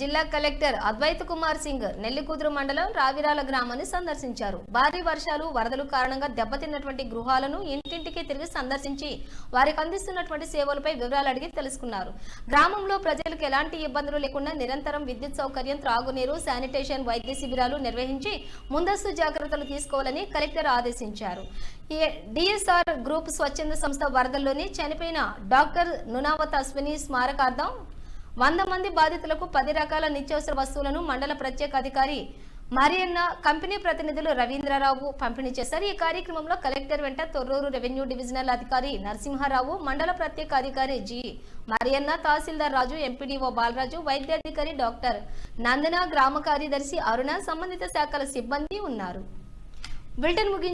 జిల్లా కలెక్టర్ అద్వైత్ కుమార్ సింగ్ నెల్లికూతురు మండలం రావిరాల గ్రామాన్ని సందర్శించారు. భారీ వర్షాలు వరదలు కారణంగా దెబ్బతిన్నటువంటి గృహాలను ఇంటింటికి తిరిగి సందర్శించి వారికి అందిస్తున్నటువంటి సేవలపై వివరాలు అడిగి తెలుసుకున్నారు. గ్రామంలో ప్రజలకు ఎలాంటి ఇబ్బందులు లేకుండా నిరంతరం విద్యుత్ సౌకర్యం త్రాగునీరు శానిటేషన్ వైద్య శిబిరాలు నిర్వహించి ముందస్తు జాగ్రత్తలు తీసుకోవాలని కలెక్టర్ ఆదేశించారు. డిఎస్ఆర్ గ్రూప్ స్వచ్ఛంద సంస్థ వరదల్లోని చనిపోయిన డాక్టర్ నునావత్ అశ్విని స్మారకార్థం వంద మంది బాధితులకు పది రకాల నిత్యావసర వస్తువులను మండల ప్రత్యేక అధికారి మరియన్న కంపెనీ ప్రతినిధులు రవీంద్రరావు పంపిణీ చేశారు. ఈ కార్యక్రమంలో కలెక్టర్ వెంట తొర్రూరు రెవెన్యూ డివిజనల్ అధికారి నరసింహారావు మండల ప్రత్యేక అధికారి జి మరియన్న తహసీల్దార్ రాజు ఎంపీడీఓ బాలరాజు వైద్యాధికారి డాక్టర్ నందన గ్రామ కార్యదర్శి అరుణ సంబంధిత శాఖల సిబ్బంది ఉన్నారు. బులెటిన్ ముగించి